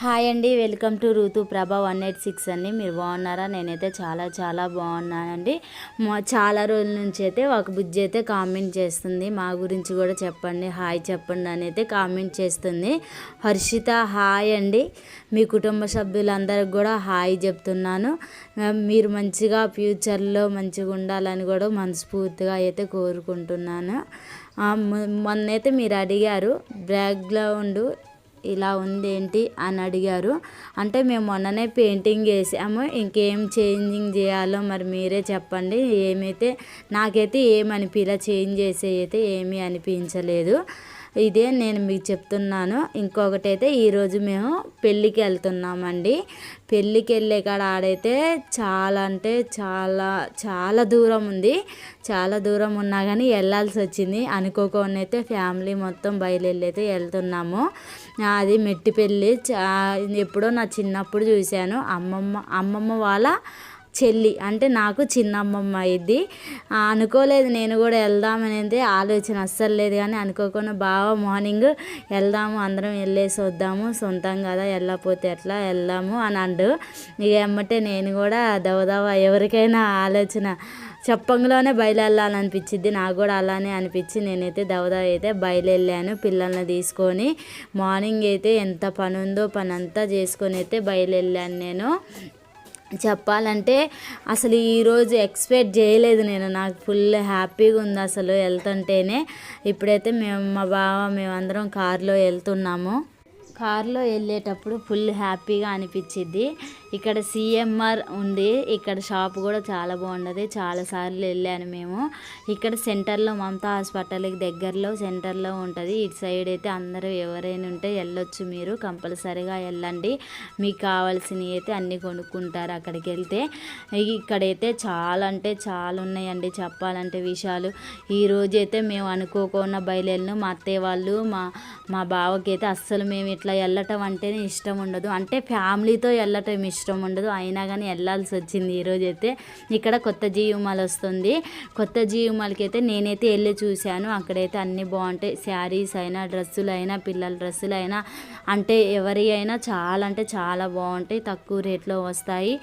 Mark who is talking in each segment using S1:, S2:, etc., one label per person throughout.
S1: Hi అండి welcome to ఋతు ప్రభా వన్ ఎయిట్ సిక్స్ అండి. మీరు బాగున్నారా? నేనైతే చాలా చాలా బాగున్నానండి. మా చాలా రోజుల నుంచి అయితే ఒక బుజ్జి అయితే కామెంట్ చేస్తుంది. మా గురించి కూడా చెప్పండి హాయ్ చెప్పండి అని అయితే కామెంట్ చేస్తుంది. హర్షిత హాయ్ అండి. మీ కుటుంబ సభ్యులందరికి కూడా హాయ్ చెప్తున్నాను. మీరు మంచిగా ఫ్యూచర్లో మంచిగా ఉండాలని కూడా మనస్ఫూర్తిగా అయితే కోరుకుంటున్నాను. మొన్నైతే మీరు అడిగారు బ్యాక్గ్రౌండ్ ఇలా ఉంది ఏంటి అని అడిగారు. అంటే మేము మొన్ననే పెయింటింగ్ వేసాము ఇంకేం చేంజింగ్ చేయాలో మరి మీరే చెప్పండి. ఏమైతే నాకైతే ఏమనిపించలే చేంజ్ చేసే అయితే ఏమీ అనిపించలేదు. ఇదే నేను మీకు చెప్తున్నాను. ఇంకొకటి అయితే ఈరోజు మేము పెళ్ళికి వెళ్తున్నామండి. పెళ్ళికి వెళ్ళే కాడ ఆడైతే చాలా అంటే చాలా చాలా దూరం ఉంది. చాలా దూరం ఉన్నా కానీ వెళ్ళాల్సి వచ్చింది. అనుకోకుండా అయితే ఫ్యామిలీ మొత్తం బయలుదేరి అయితే వెళ్తున్నాము. అది మెట్టి పెళ్ళి చా ఎప్పుడో నా చిన్నప్పుడు చూశాను. అమ్మమ్మ అమ్మమ్మ వాళ్ళ చెల్లి అంటే నాకు చిన్న అమ్మమ్మ అనుకోలేదు నేను కూడా వెళ్దామనేది ఆలోచన. అస్సలు లేదు కానీ అనుకోకుండా బాగా మార్నింగ్ వెళ్దాము అందరం వెళ్ళేసి వద్దాము సొంతం కదా వెళ్ళకపోతే ఎట్లా వెళ్దాము అని అండు. ఇక ఎమ్మటే నేను కూడా దవదవ ఎవరికైనా ఆలోచన చెప్పంగానే బయలుదేరాలనిపించింది నాకు కూడా అలానే అనిపించి నేనైతే దవదవ అయితే బయలుదేరాను. పిల్లల్ని తీసుకొని మార్నింగ్ అయితే ఎంత పని ఉందో పని అంతా చేసుకొని అయితే బయలుదేరాను నేను. చెప్పాలంటే అసలు ఈరోజు ఎక్స్పెక్ట్ చేయలేదు నేను. నాకు ఫుల్ హ్యాపీగా ఉంది అసలు వెళ్తుంటేనే. ఇప్పుడైతే మేము మా బావ మేమందరం కారులో వెళ్తున్నాము. కారులో వెళ్ళేటప్పుడు ఫుల్ హ్యాపీగా అనిపించింది ఇక్కడ సిఎంఆర్ ఉంది. ఇక్కడ షాప్ కూడా చాలా బాగుండదు. చాలాసార్లు వెళ్ళాను మేము. ఇక్కడ సెంటర్లో మమతా హాస్పిటల్కి దగ్గరలో సెంటర్లో ఉంటుంది. ఇటు సైడ్ అయితే అందరూ ఎవరైనా ఉంటే వెళ్ళొచ్చు మీరు. కంపల్సరీగా వెళ్ళండి. మీకు కావాల్సినవి అయితే అన్నీ కొనుక్కుంటారు అక్కడికి వెళ్తే. ఇక్కడైతే చాలా అంటే చాలా ఉన్నాయండి చెప్పాలంటే విషయాలు. ఈ అయితే మేము అనుకోకుండా బయలుదేరిన. మా అత్తయ్య వాళ్ళు మా మా బావకి అయితే అస్సలు మేము ఇట్లా వెళ్ళటం అంటేనే ఇష్టం ఉండదు. అంటే ఫ్యామిలీతో వెళ్ళటం ఇష్టం ఇష్టం ఉండదు. అయినా కానీ వెళ్ళాల్సి వచ్చింది ఈరోజు అయితే. ఇక్కడ కొత్త జీవమాల వస్తుంది. కొత్త జీవమాలకి అయితే నేనైతే వెళ్ళి చూశాను. అక్కడైతే అన్నీ బాగుంటాయి. శారీస్ అయినా డ్రెస్సులు అయినా పిల్లల డ్రెస్సులు అయినా. అంటే ఎవరి అయినా చాలా అంటే చాలా బాగుంటాయి. తక్కువ రేట్లో వస్తాయి.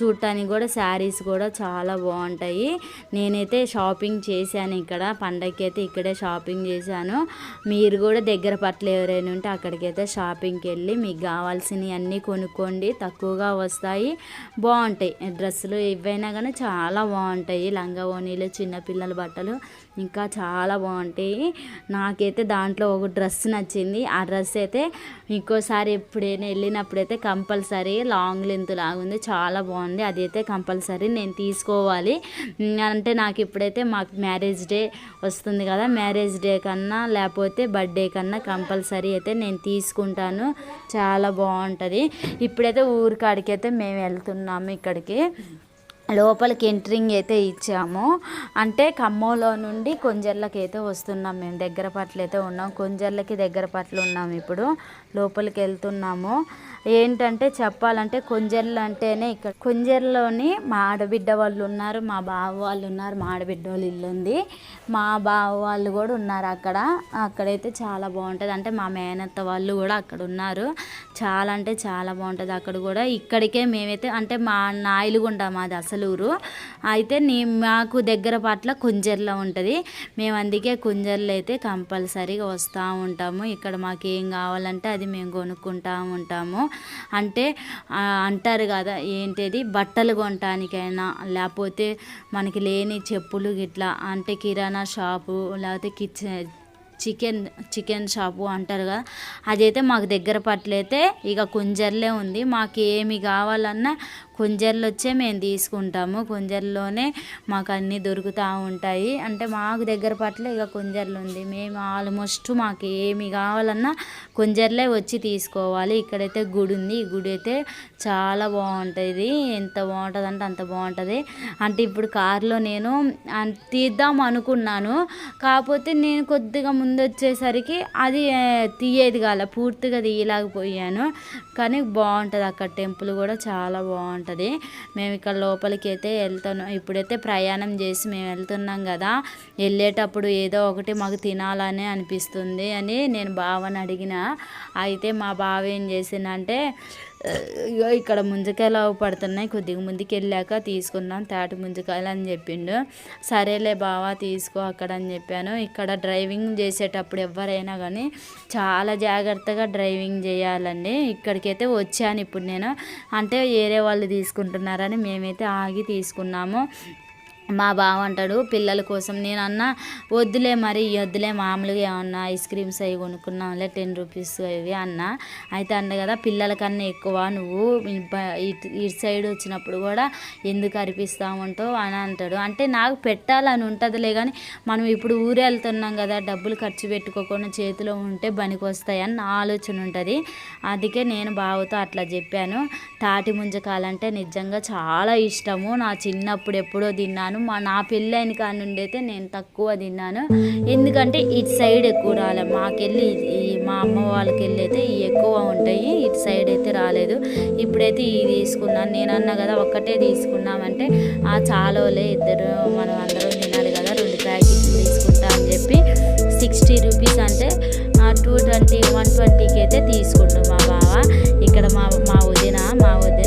S1: చూడటానికి కూడా శారీస్ కూడా చాలా బాగుంటాయి. నేనైతే షాపింగ్ చేశాను ఇక్కడ. పండగకి అయితే ఇక్కడే షాపింగ్ చేశాను. మీరు కూడా దగ్గర పట్ల ఎవరైనా ఉంటే అక్కడికైతే షాపింగ్కి వెళ్ళి మీకు కావాల్సినవి అన్నీ కొనుక్కోండి. ఎక్కువగా వస్తాయి. బాగుంటాయి డ్రెస్సులు ఏవైనా కానీ చాలా బాగుంటాయి లంగా ఓనీలు చిన్నపిల్లల బట్టలు ఇంకా చాలా బాగుంటాయి నాకైతే దాంట్లో ఒక డ్రెస్ నచ్చింది. ఆ డ్రెస్ అయితే ఇంకోసారి ఎప్పుడైనా వెళ్ళినప్పుడైతే కంపల్సరీ లాంగ్ లెంత్ లాగా ఉంది. చాలా బాగుంది అదైతే కంపల్సరీ నేను తీసుకోవాలి. అంటే నాకు ఇప్పుడైతే మాకు మ్యారేజ్ డే వస్తుంది కదా మ్యారేజ్ డే కన్నా లేకపోతే బర్త్డే కన్నా కంపల్సరీ అయితే నేను తీసుకుంటాను. చాలా బాగుంటుంది ఇప్పుడైతే ఊరికా అయితే మేము వెళ్తున్నాము ఇక్కడికి. లోపలికి ఎంట్రింగ్ అయితే ఇచ్చాము. అంటే ఖమ్మంలో నుండి కొంజర్లకి అయితే వస్తున్నాం మేము. దగ్గర పట్ల అయితే ఉన్నాం. కొంజర్లకి దగ్గర పట్ల ఉన్నాం ఇప్పుడు. లోపలికి వెళ్తున్నాము. ఏంటంటే చెప్పాలంటే కొంజర్లు అంటేనే ఇక్కడ కొంజర్లోని మా ఆడబిడ్డ వాళ్ళు ఉన్నారు మా బావ వాళ్ళు ఉన్నారు మా ఆడబిడ్డ వాళ్ళు ఇల్లు ఉంది. మా బావ వాళ్ళు కూడా ఉన్నారు అక్కడ. అక్కడైతే చాలా బాగుంటుంది. అంటే మా మేనత్త వాళ్ళు కూడా అక్కడ ఉన్నారు. చాలా అంటే చాలా బాగుంటుంది అక్కడ కూడా. ఇక్కడికే మేమైతే అంటే మా నాయలుగుండ మాది అసలు ఊరు. అయితే నీ మాకు దగ్గర పట్ల కుంజర్లో ఉంటుంది. మేము అందుకే కుంజర్లు అయితే కంపల్సరీగా వస్తూ ఉంటాము. ఇక్కడ మాకు ఏం కావాలంటే అది మేము కొనుక్కుంటూ ఉంటాము. అంటే అంటారు కదా ఏంటిది? బట్టలు కొనటానికైనా లేకపోతే మనకి లేని చెప్పులు గిట్లా అంటే కిరాణా షాపు లేకపోతే కిచెన్ చికెన్ చికెన్ షాపు అంటారు కదా అదైతే మాకు దగ్గర పట్లయితే ఇక కుంజర్లే ఉంది. మాకు ఏమి కావాలన్నా కుంజర్లు వచ్చే మేము తీసుకుంటాము. కుంజర్లోనే మాకు అన్నీ దొరుకుతూ ఉంటాయి. అంటే మాకు దగ్గర పట్ల ఇక కుంజర్లు ఉంది. మేము ఆల్మోస్ట్ మాకు ఏమి కావాలన్నా కుంజర్లే వచ్చి తీసుకోవాలి. ఇక్కడైతే గుడి ఉంది. ఈ గుడి అయితే చాలా బాగుంటుంది. ఎంత బాగుంటుంది అంటే అంత బాగుంటుంది. అంటే ఇప్పుడు కారులో నేను తీద్దాం అనుకున్నాను. కాకపోతే నేను కొద్దిగా ముందు వచ్చేసరికి అది తీయేది కాల. పూర్తిగా తీయలేకపోయాను. కానీ బాగుంటుంది. అక్కడ టెంపుల్ కూడా చాలా బాగుంటుంది. ఉంటుంది. మేము ఇక్కడ లోపలికి అయితే వెళ్తున్నాం ఇప్పుడైతే ప్రయాణం చేసి మేము వెళ్తున్నాం కదా. వెళ్ళేటప్పుడు ఏదో ఒకటి మాకు తినాలని అనిపిస్తుంది అని నేను బావని అడిగిన. అయితే మా బావ ఏం చేసిందంటే ఇక్కడ ముంజకాయలు అవి పడుతున్నాయి. కొద్దిగా ముందుకు వెళ్ళాక తీసుకున్నాం తాటి ముంజకాయలు అని చెప్పిండు. సరేలే బావా తీసుకో అక్కడ అని చెప్పాను. ఇక్కడ డ్రైవింగ్ చేసేటప్పుడు ఎవరైనా కానీ చాలా జాగ్రత్తగా డ్రైవింగ్ చేయాలండి. ఇక్కడికైతే వచ్చాను ఇప్పుడు నేను. అంటే వేరే వాళ్ళు తీసుకుంటున్నారని మేమైతే ఆగి తీసుకున్నాము. మా బావ అంటాడు పిల్లల కోసం నేను అన్న వద్దులే మరి వద్దులే మామూలుగా ఏమన్నా ఐస్ క్రీమ్స్ అవి కొనుక్కున్నాంలే టెన్ రూపీస్ అవి అన్న. అయితే అన్న కదా పిల్లలకన్నా ఎక్కువ నువ్వు ఇటు ఇటు సైడ్ వచ్చినప్పుడు కూడా ఎందుకు అరిపిస్తామంటావు అని అంటాడు. అంటే నాకు పెట్టాలని ఉంటుందిలే కానీ మనం ఇప్పుడు ఊరు వెళ్తున్నాం కదా డబ్బులు ఖర్చు పెట్టుకోకుండా చేతిలో ఉంటే బనికి వస్తాయని నా ఆలోచన ఉంటుంది. అందుకే నేను బావతో అట్లా చెప్పాను. తాటి ముంజకాలంటే నిజంగా చాలా ఇష్టము. నా చిన్నప్పుడు ఎప్పుడో తిన్నాను మా నా పెళ్ళైన కాడ నుండి అయితే నేను తక్కువ తిన్నాను. ఎందుకంటే ఇటు సైడ్ ఎక్కువ రాలే. మాకెళ్ళి మా అమ్మ వాళ్ళకి వెళ్ళి అయితే ఎక్కువ ఉంటాయి. ఇటు సైడ్ అయితే రాలేదు. ఇప్పుడైతే ఇవి తీసుకున్నాను నేను అన్నా కదా ఒక్కటే తీసుకున్నామంటే ఆ చాలోలే ఇద్దరు మనం అందరం తినాలి కదా రెండు ప్యాకెట్లు తీసుకుంటా అని చెప్పి సిక్స్టీ రూపీస్ అంటే టూ ట్వంటీ వన్ ట్వంటీకి అయితే తీసుకుంటాం మా బావ. ఇక్కడ మా మా వదిన మా వదిన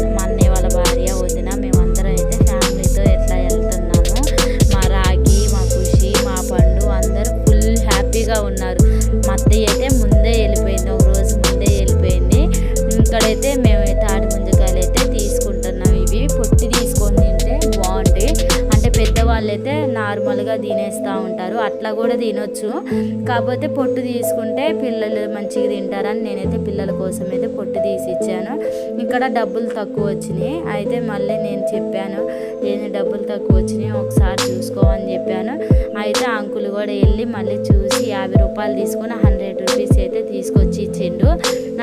S1: తినొచ్చు. కాకపోతే పొట్టు తీసుకుంటే పిల్లలు మంచిగా తింటారని నేనైతే పిల్లల కోసం అయితే పొట్టు తీసి ఇచ్చాను. ఇక్కడ డబ్బులు తక్కువ వచ్చినాయి. అయితే మళ్ళీ నేను చెప్పాను నేను డబ్బులు తక్కువ వచ్చినాయి? ఒకసారి చూసుకోమని చెప్పాను. అయితే అంకుల్ కూడా వెళ్ళి మళ్ళీ చూసి యాభై రూపాయలు తీసుకొని హండ్రెడ్ రూపీస్ అయితే తీసుకొచ్చి ఇచ్చిండు.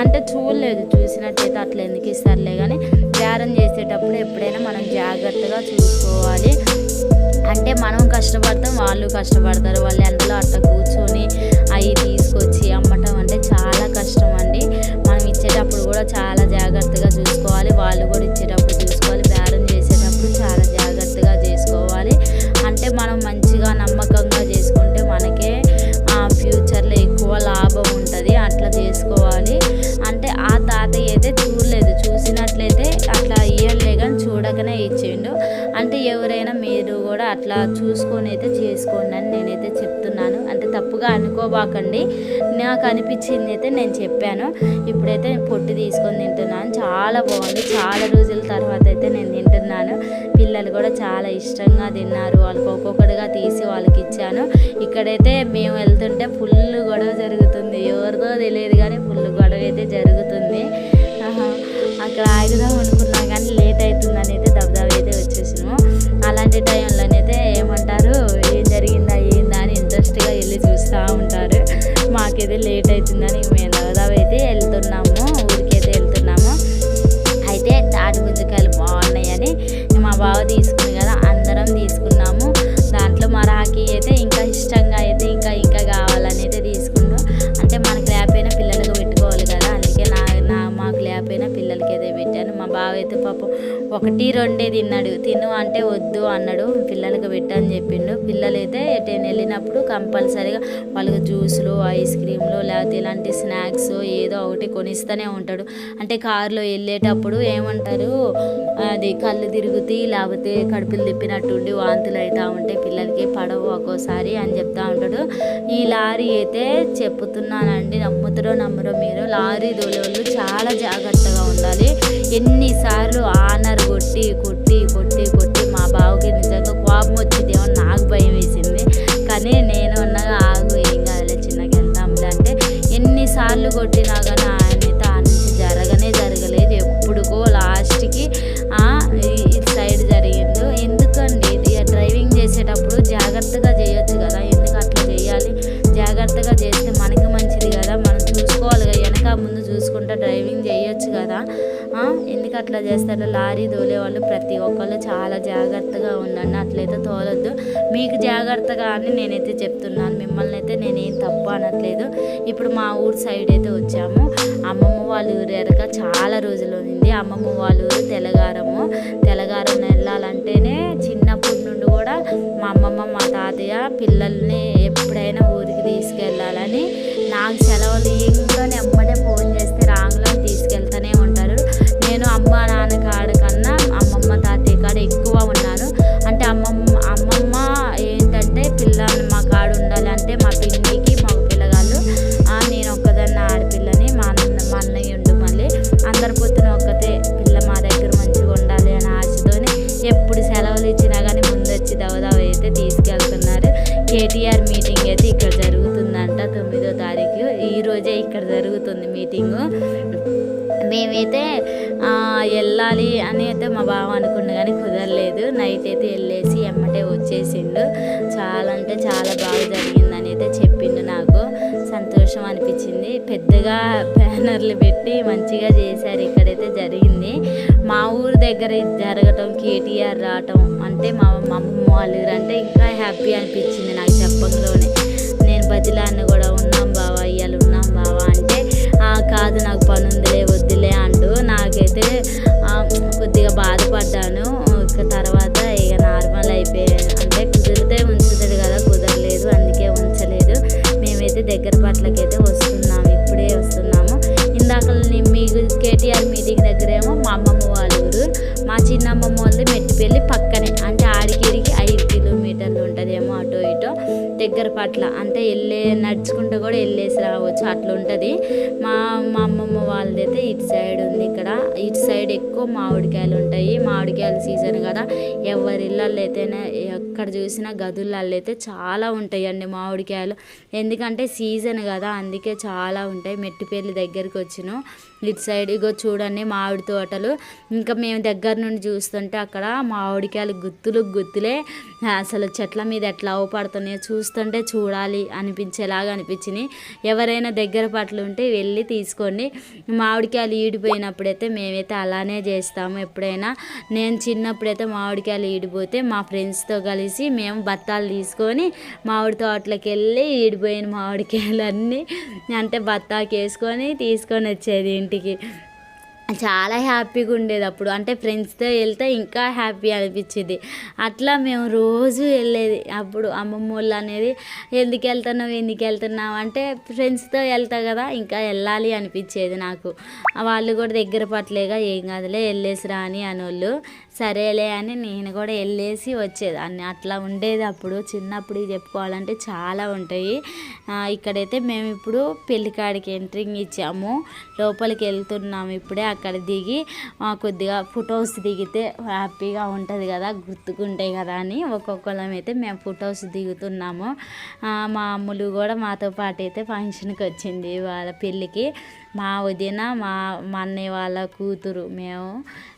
S1: అంటే చూడలేదు చూసినట్టయితే అట్లా ఎందుకు ఇస్తారులే కానీ బేరం చేసేటప్పుడు ఎప్పుడైనా మనం జాగ్రత్తగా చూసుకోవాలి. అంటే మనం కష్టపడతాం వాళ్ళు కష్టపడతారు. వాళ్ళు ఎండలో అట్లా కూర్చొని అవి తీసుకొచ్చి అమ్మటం అంటే చాలా కష్టం అండి. మనం ఇచ్చేటప్పుడు కూడా చాలా జాగ్రత్తగా చూసుకోవాలి. వాళ్ళు కూడా ఇచ్చేటప్పుడు కూడా అట్లా చూసుకొని అయితే చేసుకోండి అని నేనైతే చెప్తున్నాను. అంటే తప్పుగా అనుకోబాకండి. నాకు అనిపించింది అయితే నేను చెప్పాను. ఇప్పుడైతే నేను పొట్టు తీసుకొని తింటున్నాను. చాలా బాగుంది. చాలా రోజుల తర్వాత అయితే నేను తింటున్నాను. పిల్లలు కూడా చాలా ఇష్టంగా తిన్నారు. వాళ్ళకి ఒక్కొక్కటిగా తీసి వాళ్ళకి ఇచ్చాను. ఇక్కడైతే మేము వెళ్తుంటే ఫుల్ గొడవ జరుగుతుంది. ఎవరిదో తెలియదు కానీ ఫుల్ గొడవ అయితే జరుగుతుంది. మాకైతే లేట్ ఒకటి రెండే తిన్నాడు. తిను అంటే వద్దు అన్నాడు. పిల్లలకి పెట్టని చెప్పిండు. పిల్లలైతే ఎటైనా వెళ్ళినప్పుడు కంపల్సరీగా వాళ్ళకి జ్యూస్లు ఐస్ క్రీమ్లు లేకపోతే ఇలాంటి స్నాక్స్ ఏదో ఒకటి కొనిస్తూనే ఉంటాడు. అంటే కారులో వెళ్ళేటప్పుడు ఏమంటారు? అది కళ్ళు తిరుగుతాయి లేకపోతే కడుపులు తిప్పినట్టు ఉండి వాంతులు అవుతూ ఉంటే పిల్లలకి పడవు ఒక్కోసారి అని చెప్తా ఉంటాడు. ఈ లారీ అయితే చెప్పుతున్నానండి. నమ్ముతారో నమ్మరో మీరు. లారీ దోలేవాళ్ళు చాలా జాగ్రత్తగా ఉండాలి. ఎన్నిసార్లు ఆనర్ కొట్టి కొట్టి కొట్టి కొట్టి మా బావకి నిజంగా కోపం వచ్చింది ఎందుకు అట్లా చేస్తారు? లారీ తోలే వాళ్ళు ప్రతి ఒక్కళ్ళు చాలా జాగ్రత్తగా ఉండండి. అట్లయితే తోలొద్దు. మీకు జాగ్రత్తగా అని నేనైతే చెప్తున్నాను. మిమ్మల్ని అయితే నేనేం తప్పు అనట్లేదు. ఇప్పుడు మా ఊరు సైడ్ అయితే వచ్చాము. అమ్మమ్మ వాళ్ళ ఊరు ఎరక చాలా రోజులు ఉంది అమ్మమ్మ వాళ్ళ ఊరు తెలగారము. తెలగారం వెళ్ళాలంటేనే చిన్నప్పటి నుండి కూడా మా అమ్మమ్మ మా తాతయ్య పిల్లల్ని ఎప్పుడైనా ఊరికి తీసుకెళ్ళాలని నాకు సెలవులు కుదరలేదు నైట్ అయితే వెళ్ళేసి ఎమ్మటే వచ్చేసిండు. చాలా అంటే చాలా బాగా జరిగిందని అయితే చెప్పిండు నాకు. సంతోషం అనిపించింది. పెద్దగా బ్యానర్లు పెట్టి మంచిగా చేశారు. ఇక్కడైతే జరిగింది. మా ఊరు దగ్గర జరగటం కేటీఆర్ రావటం అంటే మా అమ్మమ్మ వాళ్ళ అంటే ఇంకా హ్యాపీ అనిపించింది నాకు చెప్పంలోనే నేను బతిలాన్ని కూడా ఉన్నాం బావా ఇవాళ ఉన్నాం బావా అంటే కాదు నాకు పని వద్దులే అంటూ నాకైతే కొద్దిగా బాధపడ్డాను. దగ్గర పట్ల అంటే వెళ్ళే నడుచుకుంటూ కూడా వెళ్ళేసి రావచ్చు. అట్లా ఉంటుంది. మా మా అమ్మమ్మ వాళ్ళదైతే ఇటు సైడ్ ఉంది ఇక్కడ. ఇటు సైడ్ ఎక్కువ మామిడికాయలు ఉంటాయి. మామిడికాయల సీజన్ కదా. ఎవరి ఇళ్ళల్లో అయితేనే ఎక్కడ చూసినా గదులలో అయితే చాలా ఉంటాయండి మామిడికాయలు. ఎందుకంటే సీజన్ కదా. అందుకే చాలా ఉంటాయి. మెట్టిపల్లి దగ్గరికి వచ్చినాం ఇటు సైడ్ ఇగో చూడండి మామిడి తోటలు. ఇంకా మేము దగ్గర నుండి చూస్తుంటే అక్కడ మామిడికాయలు గుత్తులు గుత్తులే. అసలు చెట్ల మీద ఎట్లా అవపడుతున్నాయో చూస్తుంటే చూడాలి అనిపించేలాగా అనిపించినాయి ఎవరైనా దగ్గర పట్లు ఉంటే వెళ్ళి తీసుకోండి. మామిడికాయలు ఈడిపోయినప్పుడైతే మేమైతే అలానే చేస్తాము ఎప్పుడైనా. నేను చిన్నప్పుడైతే మామిడికాయలు ఈడిపోతే మా ఫ్రెండ్స్తో కలిసి మేము బత్తాలు తీసుకొని మామిడి తోటలోకి వెళ్ళి ఈడిపోయిన మామిడికాయలు అన్నీ అంటే బత్తాకి వేసుకొని తీసుకొని వచ్చేది ఇంటికి. చాలా హ్యాపీగా ఉండేది అప్పుడు. అంటే ఫ్రెండ్స్తో వెళ్తే ఇంకా హ్యాపీ అనిపించేది. అట్లా మేము రోజు వెళ్ళేది. అప్పుడు అమ్మమ్మ వాళ్ళు అనేది ఎందుకు వెళ్తున్నావు? ఎందుకు వెళ్తున్నావు? అంటే ఫ్రెండ్స్తో వెళ్తా కదా ఇంకా వెళ్ళాలి అనిపించేది నాకు. వాళ్ళు కూడా దగ్గర పట్టలేగా ఏం కాదులే వెళ్ళేసి రాని వాళ్ళు సరేలే అని నేను కూడా వెళ్ళేసి వచ్చేదాన్ని. అట్లా ఉండేది అప్పుడు. చిన్నప్పుడు చెప్పుకోవాలంటే చాలా ఉంటాయి. ఇక్కడైతే మేము ఇప్పుడు పెళ్ళికాడికి ఎంట్రింగ్ ఇచ్చాము. లోపలికి వెళ్తున్నాము ఇప్పుడే అక్కడ దిగి కొద్దిగా ఫొటోస్ దిగితే హ్యాపీగా ఉంటుంది కదా గుర్తుకుంటాయి కదా అని ఒక్కొక్కరం అయితే మేము ఫొటోస్ దిగుతున్నాము. మా అమ్ములు కూడా మాతో పాటు అయితే ఫంక్షన్కి వచ్చింది వాళ్ళ పెళ్ళికి. మా వదిన మా మా అన్నయ్య వాళ్ళ కూతురు మేము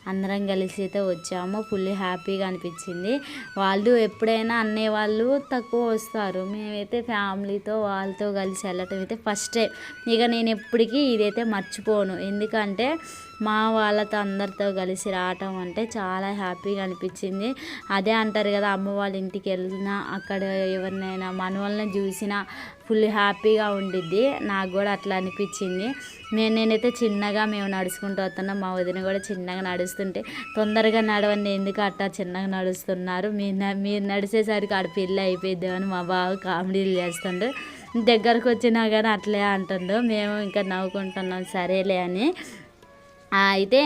S1: అందరం కలిసి అయితే వచ్చాము. ఫుల్ హ్యాపీగా అనిపించింది. వాళ్ళు ఎప్పుడైనా అన్నయ్య వాళ్ళు తక్కువ వస్తారు. మేమైతే ఫ్యామిలీతో వాళ్ళతో కలిసి వెళ్ళటం అయితే ఫస్ట్ టైం ఇక నేను ఎప్పటికీ ఇదైతే మర్చిపోను. ఎందుకంటే మా వాళ్ళతో అందరితో కలిసి రావటం అంటే చాలా హ్యాపీగా అనిపించింది. అదే అంటారు కదా అమ్మ వాళ్ళ ఇంటికి వెళ్ళినా అక్కడ ఎవరినైనా మన వాళ్ళని చూసినా ఫుల్ హ్యాపీగా ఉండిద్ది. నాకు కూడా అట్లా అనిపించింది. నేను నేనైతే చిన్నగా మేము నడుచుకుంటూ వస్తున్నాం. మా వదిన కూడా చిన్నగా నడుస్తుంటే తొందరగా నడవండి. ఎందుకు అట్టా చిన్నగా నడుస్తున్నారు? మీరు న- మీరు నడిచేసరికి ఆడ పెళ్ళి అయిపోయిద్దామని మా బావ కామెడీలు చేస్తుండు. దగ్గరకు వచ్చినా కానీ అట్లే అంటుండు. మేము ఇంకా నవ్వుకుంటున్నాం. సరేలే అని. అయితే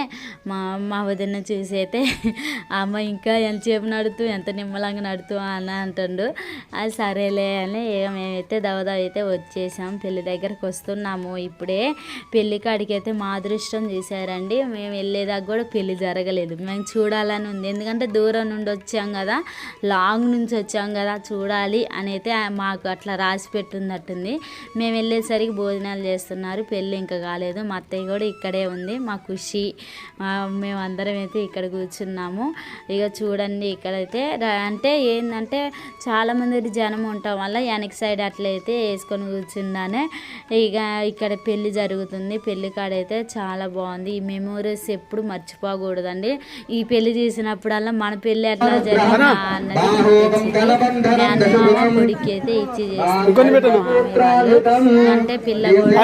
S1: మా మా వదిన చూసి అయితే అమ్మ ఇంకా ఎంతసేపు నడుతూ ఎంత నిమ్మలంగా నడుతూ అని అంటుండు. అది సరేలే అని ఇక మేమైతే దవదవ అయితే వచ్చేసాం. పెళ్ళి దగ్గరకు వస్తున్నాము. ఇప్పుడే పెళ్ళి కాడికి అయితే మా అదృష్టం చూసారండి మేము వెళ్ళేదాకా కూడా పెళ్ళి జరగలేదు. మేము చూడాలని ఉంది. ఎందుకంటే దూరం నుండి వచ్చాం కదా లాంగ్ నుంచి వచ్చాం కదా చూడాలి అని అయితే మాకు అట్లా రాసి పెట్టున్నట్టుంది మేము వెళ్ళేసరికి భోజనాలు చేస్తున్నారు. పెళ్ళి ఇంకా కాలేదు. మా అత్తయ్య కూడా ఇక్కడే ఉంది. మా ఖుషి మేమందరం అయితే ఇక్కడ కూర్చున్నాము ఇక చూడండి ఇక్కడైతే అంటే ఏంటంటే చాలామంది జనం ఉండటం వల్ల వెనక సైడ్ అట్లయితే వేసుకొని కూర్చున్నానే ఇక ఇక్కడ పెళ్ళి జరుగుతుంది పెళ్ళి కాడైతే చాలా బాగుంది ఈ మెమోరీస్ ఎప్పుడు మర్చిపోకూడదండి ఈ పెళ్ళి చేసినప్పుడల్లా మన పెళ్ళి ఎట్లా జరిగిందా అన్నది కొడుకు అయితే ఇచ్చి చేస్తారు. అంటే పిల్ల కూడా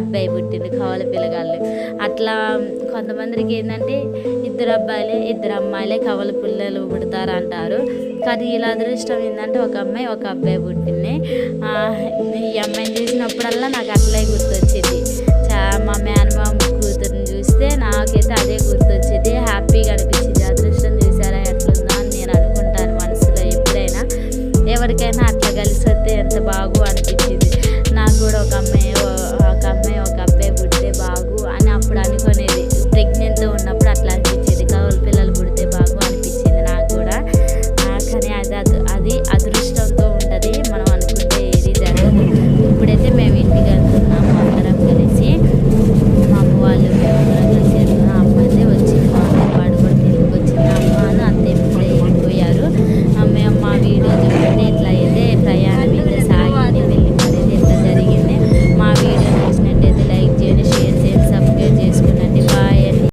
S1: అబ్బాయి పుట్టింది కవల పిల్లగాళ్ళు. అట్లా కొంతమందికి ఏంటంటే ఇద్దరు అబ్బాయిలే ఇద్దరు అమ్మాయిలే కవల పిల్లలు పుడతారు అంటారు కానీ ఇలా అదృష్టం ఏంటంటే ఒక అమ్మాయి ఒక అబ్బాయి పుట్టింది. ఈ అమ్మాయిని చూసినప్పుడల్లా నాకు అట్లే గుర్తొచ్చింది. మా మేనమామ కూతురుని చూస్తే నాకైతే అదే గుర్తొచ్చింది. హ్యాపీగా అనిపించింది. అదృష్టం చూసారా ఎట్లుందో అని నేను అనుకుంటాను మనసులో ఎప్పుడైనా. ఎవరికైనా అట్లా కలిసి వస్తే ఎంత బాగు అనిపించింది. నాకు కూడా ఒక అమ్మాయి ไม่ออกกับ